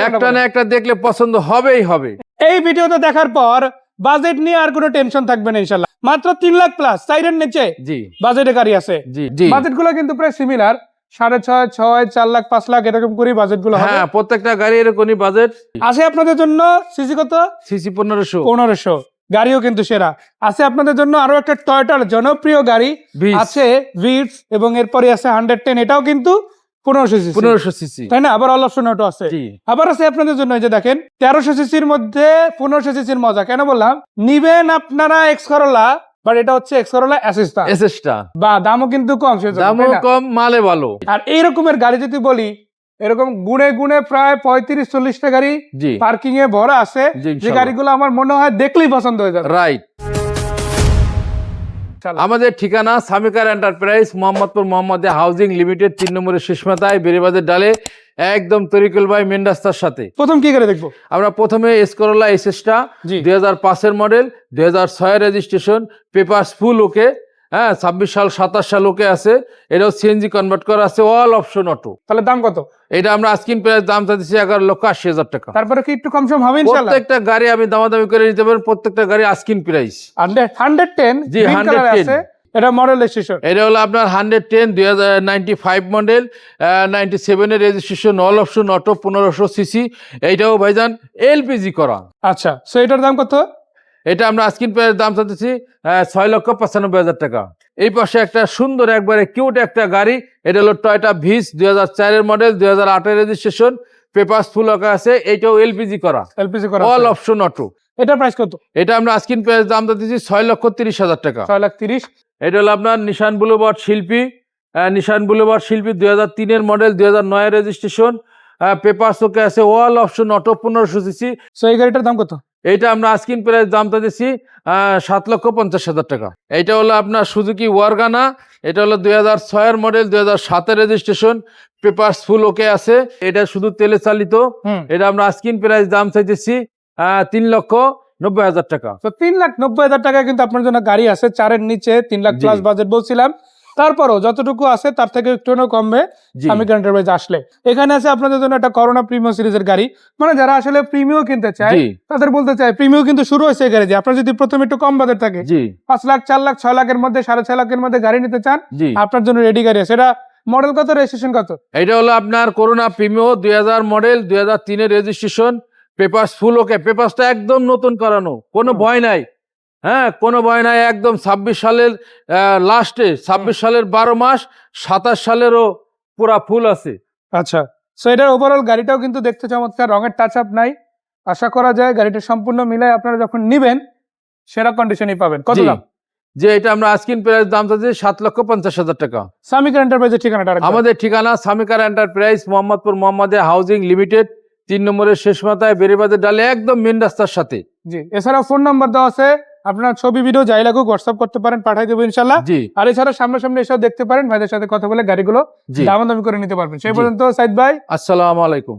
একটা না একটা দেখলে পছন্দ হবেই হবে। এই ভিডিওতে দেখার পর বাজেট নিয়ে আর কোনো টেনশন থাকবে না ইনশাল্লাহ মাত্র তিন লাখ প্লাস সাইডের নিচে জি। বাজেটে গাড়ি আছে। জি জি। বাজেটগুলো কিন্তু প্রায় সিমিলার সাড়ে ছয় ছয় চার লাখ পাঁচ লাখ এরকম করে বাজেটগুলো হবে। হ্যাঁ প্রত্যেকটা গাড়ি এরকমই বাজেট আছে আপনাদের জন্য সিসি কত? সিসি পনেরোশো। পনেরোশো। গাড়িও কিন্তু সেরা। আছে আপনাদের জন্য আরও একটা টয়টার জনপ্রিয় গাড়ি আছে ভিটস এবং এরপরে আছে হান্ড্রেড টেন এটাও কিন্তু পনেরোশো সিসি। পনেরোশো সিসি। তাই না? আবার অল অপশন অটো আছে। আবার আছে আপনাদের জন্য যে দেখেন তেরোশো সিসির মধ্যে পনেরোশো সিসির মজা। কেন বললাম? নিবেন আপনারা এক্স করলা বাট এটা হচ্ছে অ্যাসিস্টা বা দামও কিন্তু কম সেজন্য, দামও কম মালে ভালো। আর এই রকমের গাড়ি যদি বলি এরকম গুনে গুনে প্রায় পঁয়ত্রিশ চল্লিশটা গাড়ি পার্কিং এ ভরা আছে। যে। গাড়িগুলো আমার মনে হয় দেখলেই পছন্দ হয়ে যাবে। রাইট। আমাদের ঠিকানা সামিকার এন্টারপ্রাইজ মোহাম্মদপুর মোহাম্মদে হাউজিং লিমিটেড তিন নম্বরের শেষমাতায় বেরিবাজার ডালে একদম তরিকুল ভাই মেন রাস্তার সাথে। প্রথম কি করে দেখব? আমরা প্রথমে এসকরোলা এসএসটা দুই হাজার পাঁচের মডেল দুই হাজার ছয়ের রেজিস্ট্রেশন পেপার ফুল ওকে হ্যাঁ ছাব্বিশ সাল সাতাশ সাল ওকে আছে এটাও সিএনজি কনভার্ট করা আছে অল অপশন অটো তাহলে দাম কত? এটা আমরা আস্কিন প্রাইস দাম চাইছি এগারো লক্ষ আশি হাজার টাকা। তারপরে কি একটু কম সম হবে প্রত্যেকটা গাড়ি আমি দামাদামি করে নিতে পারেন প্রত্যেকটা গাড়ি asking price hundred hundred ten জি, 110 আছে এটা মডেল স্টেশন এটা হলো আপনার হান্ড্রেড টেন দুই হাজার নাইনটি ফাইভ মডেল নাইনটি সেভেনের রেজিস্ট্রেশন অল অপশন অটো পনেরোশো সিসি এইটাও ভাইজান এলপিজি করা। আচ্ছা সো এটার দাম কত? এটা আমরা আস্কিন প্রাইস দাম চাচ্ছি ছয় লক্ষ পঁচানব্বই হাজার টাকা। এই পাশে একটা সুন্দর একবারে কিউট একটা গাড়ি। এটা হলো টয়টা ভিস দুই হাজার চারের মডেল দুই হাজার আটের রেজিস্ট্রেশন পেপার্স ফুল আঁকা আছে এইটাও এলপিজি করা। এলপিজি করা অল অপশন অটো এটা প্রাইস কত? এটা আমরা আস্কিন প্রাইস দাম চাচ্ছি ছয় লক্ষ তিরিশ হাজার টাকা। ছয় লাখ তিরিশ। এটা হলো আপনার নিশান বুলোবার্ড শিল্পী। নিশান বুলোবার্ড শিল্পী দুই হাজার তিনের মডেল দুই হাজার নয়ের রেজিস্ট্রেশন পেপার ওকে আছে অল অপশন অটো পনেরোশো সিসি সো এই গাড়িটার দাম কত? এইটা আমরা আস্কিন প্রাইস দামটা দিচ্ছি সাত লক্ষ পঞ্চাশ হাজার টাকা। এটা হলো আপনার সুজুকি ওয়ারগানা এটা হলো দুই হাজার ছয়ের মডেল দুই হাজার সাতের রেজিস্ট্রেশন পেপার্স ফুল ওকে আছে। এটা শুধু তেলে চালিত। এটা আমরা আস্কিন প্রাইস দাম চাইতেছি আহ, তিন লক্ষ নব্বই হাজার টাকা। তো তিন লাখ নব্বই হাজার টাকা কিন্তু আপনার জন্য গাড়ি আছে চারের নিচে তিন লাখ। প্লাস বাজেট বলছিলাম। তারপরও যতটুকু আছে তার থেকে একটু কমবে আমি এন্টারপ্রাইজ আসলে। এখানে আছে আপনাদের জন্য একটা করোনা প্রিমিয়াম সিরিজের গাড়ি। মানে যারা আসলে প্রিমিয়াম কিনতে চায় তাদের বলতে চাই প্রিমিয়াম কিন্তু শুরু হয়েছে এই গাড়ি। আপনার যদি প্রথমে একটু কম বাজেট থাকে পাঁচ লাখ চার লাখ ছয় লাখের মধ্যে সাড়ে ছয় লাখের মধ্যে গাড়ি নিতে চান আপনার জন্য রেডি গাড়ি আছে। এটা মডেল কত রেজিস্ট্রেশন কত? এটা হলো আপনার করোনা প্রিমিও দুই হাজার মডেল দুই হাজার তিনের রেজিস্ট্রেশন পেপার ফুল ওকে পেপার্সটা একদম নতুন করানো কোনো ভয় নাই। হ্যাঁ কোনো ভয় নাই একদম ছাব্বিশ সালের লাস্টে ছাব্বিশ সালের বারো মাস সাতাশ সালেরও পুরা ফুল আছে। আচ্ছা সো এটার ওভারঅল গাড়িটাও কিন্তু দেখতে চমৎকার রঙের টাচ আপ নাই। আশা করা যায় গাড়িটা সম্পূর্ণ মিলাই আপনারা যখন নিবেন সেরা কন্ডিশনই পাবেন। কত। দাম? যে এটা আমরা আজকিন প্রাইস দাম চাচ্ছি সাত লক্ষ পঞ্চাশ হাজার টাকা। সামিকার এন্টারপ্রাইজের ঠিকানাটা আমাদের ঠিকানা সামিকার এন্টারপ্রাইজ মোহাম্মদপুর মোহাম্মদে হাউজিং লিমিটেড তিন নম্বরের শেষ মাথায় বেরিবাদের ডালে একদম মেন রাস্তার সাথে। জি এছাড়া ফোন নাম্বার দেওয়া আছে আপনার ছবি ভিডিও যাই লাগুক হোয়াটসঅ্যাপ করতে পারেন পাঠাই দেবো ইনশাল্লাহ। আর এছাড়া সামনাসামনি এসব দেখতে পারেন ভাইদের সাথে কথা বলে গাড়িগুলো দামাদামি করে নিতে পারবেন। সেই পর্যন্ত সাইদ ভাই। আসসালামু আলাইকুম।